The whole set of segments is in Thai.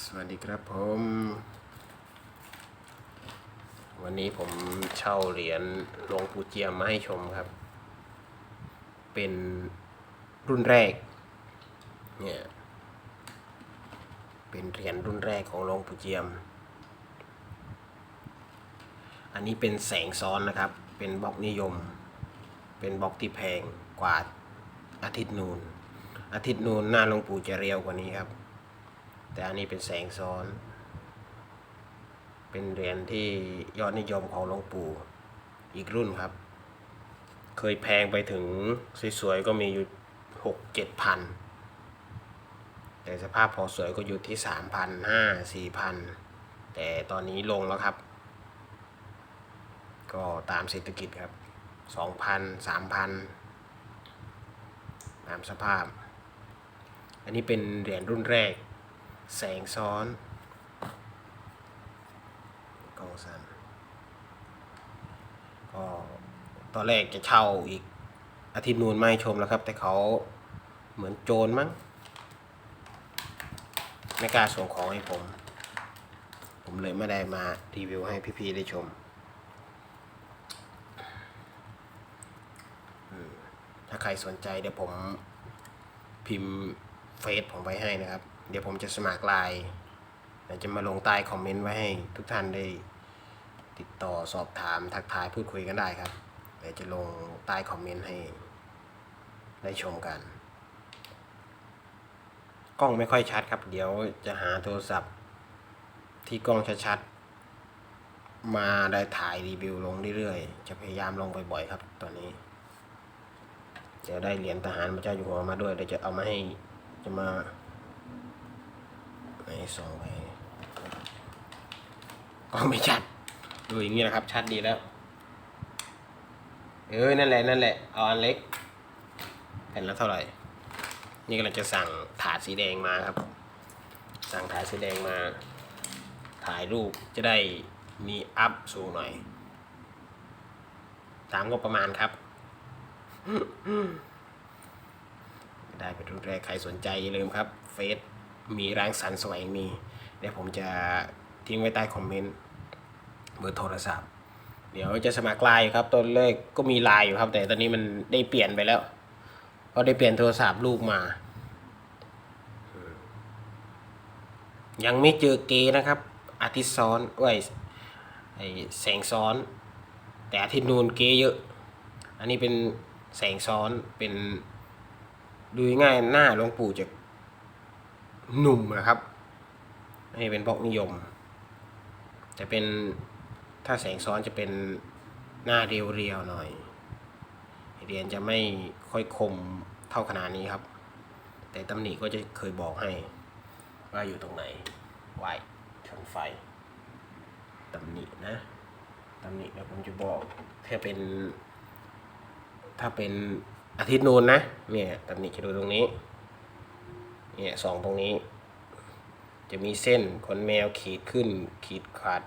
สวัสดีครับผม วันนี้ผมเช่าเหรียญหลวงปู่เจียมมาให้ชมครับ เป็นรุ่นแรกเนี่ยเป็นเหรียญรุ่นแรกของหลวงปู่เจียม อันนี้เป็นแสงซ้อนนะครับ เป็นบล็อกนิยม เป็นบล็อกที่แพงกว่าอาทิตย์นูนอาทิตย์นูนหน้าหลวงปู่จะเรียวกว่านี้ครับ แต่อันนี้เป็นแสงซ้อน เป็นเหรียญที่ยอดนิยมของหลวงปู่อีกรุ่นครับ เคยแพงไปถึงสวยๆก็มีอยู่หกเจ็ดพันแต่สภาพพอสวยก็อยู่ที่สามพันห้าสี่พันแต่ตอนนี้ลงแล้วครับ ก็ตามเศรษฐกิจครับสองพันสามพันตามสภาพ อันนี้เป็นเหรียญรุ่นแรก แสงซ้อนกองสันก็ตอนแรกจะเช่าอีกอาทิตย์นูนไม่ชมแล้วครับ แต่เขาเหมือนโจรมั้งไม่กล้าส่งของให้ผม ผมเลยไม่ได้มารีวิวให้พี่ๆได้ชมอืมถ้าใครสนใจเดี๋ยวผมพิมพ์เฟซผมไว้ให้นะครับ เดี๋ยวผมจะสมัครไลน์เดี๋ยวจะมาลงใต้คอมเมนต์ไว้ให้ทุกท่านได้ติดต่อสอบถามทักทายพูดคุยกันได้ครับเดี๋ยวจะลงใต้คอมเมนต์ให้ได้ชมกัน กล้องไม่ค่อยชัดครับ เดี๋ยวจะหาโทรศัพท์ ที่กล้องชัดๆมาได้ถ่ายรีวิวลงเรื่อยๆ จะพยายามลงบ่อยๆครับตอนนี้ เดี๋ยวได้เหรียญทหารพระเจ้าอยู่หัวมาด้วยเดี๋ยวจะเอามาให้จะมา ให้ส่งไปกล้องไม่ชัดดูอย่างนี้นะครับ ชัดดีแล้ว เออ นั่นแหละ นั่นแหละ เอาอันเล็กแผ่นละเท่าไหร่ นี่กำลังจะสั่งถาดสีแดงมาครับ สั่งถาดสีแดงมา ถ่ายรูปจะได้มีอัพสูงหน่อย ตามงบประมาณครับ ได้เป็นรุ่นแรกใครสนใจอย่าลืมครับ เฟซ มีร้างสรรสวยมีเดี๋ยวผมจะทิ้งไว้ใต้คอมเมนต์เบอร์โทรศัพท์ เดี๋ยวจะสมัครไลน์ครับตอนแรกก็มีไลน์อยู่ครับ แต่ตอนนี้มันได้เปลี่ยนไปแล้วก็ได้เปลี่ยนโทรศัพท์ลูกมา ยังไม่เจอเกย์นะครับ อาทิตย์ซ้อนไว้ยไอแสงซ้อน แต่อาทิตย์นูนเกย์เยอะ อันนี้เป็นแสงซ้อนเป็นดูง่ายหน้าหลวงปู่จะ หนุ่มนะครับนี่เป็นบล็อกนิยมแต่เป็นถ้าแสงซ้อนจะเป็นหน้าเรียวๆหน่อยเหรียญจะไม่ค่อยคมเท่าขนาดนี้ครับ แต่ตำหนิก็จะเคยบอกให้ ว่าอยู่ตรงไหนไว้ชนไฟตำหนินะตำหนิเดี๋ยวผมจะบอกถ้าเป็น ถ้าเป็นอาทิตย์นูนนะเนี่ยตำหนิจะดูตรงนี้ เนี่ยสองตรงนี้ จะมีเส้นขนแมวขีดขึ้นขีดขาด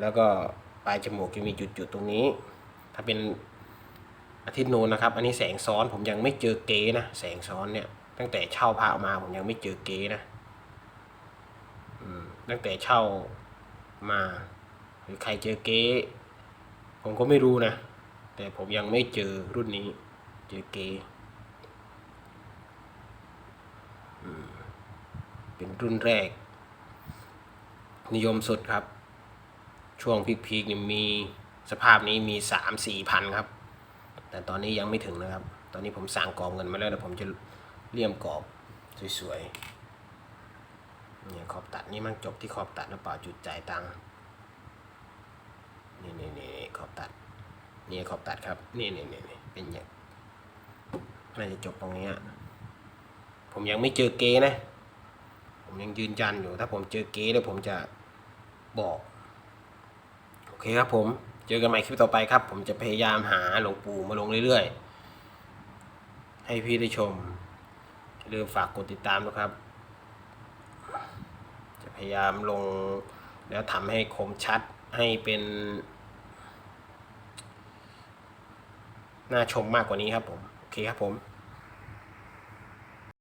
แล้วก็ปลายจมูกจะมีจุดๆตรงนี้ ถ้าเป็นอาทิตย์นูนนะครับ อันนี้แสงซ้อนผมยังไม่เจอเก๊นะแสงซ้อนเนี่ยตั้งแต่เช่าพระมาผมยังไม่เจอเก๊นะตั้งแต่เช่ามาหรือใครเจอเก๊ผมก็ไม่รู้นะ แต่ผมยังไม่เจอรุ่นนี้ เจอเก๊อืมเป็น รุ่นแรก นิยมสุดครับ ช่วงพีคๆนี่มีสภาพนี้มีสามสี่พันครับ แต่ตอนนี้ยังไม่ถึงนะครับ ตอนนี้ผมสั่งกรอบเงินมาแล้วเดี๋ยวผมจะเลี่ยมกรอบสวยๆเนี่ยขอบตัดนี่มันจบที่ขอบตัดนะเปล่าจุดจ่ายตังค์นี่นี่นี่ขอบตัดนี่ขอบตัดครับนี่นี่นี่เป็นอย่างน่าจะจบตรงนี้ผมยังไม่เจอเกนะ ผมยังยืนยันอยู่ ถ้าผมเจอเกแล้วผมจะบอก โอเคครับผม เจอกันใหม่คลิปต่อไปครับ ผมจะพยายามหาหลวงปู่มาลงเรื่อยๆ ให้พี่ได้ชมอย่าลืมฝากกดติดตามนะครับ จะพยายามลงแล้วทำให้คมชัดให้เป็นน่าชมมากกว่านี้ครับผม โอเคครับผม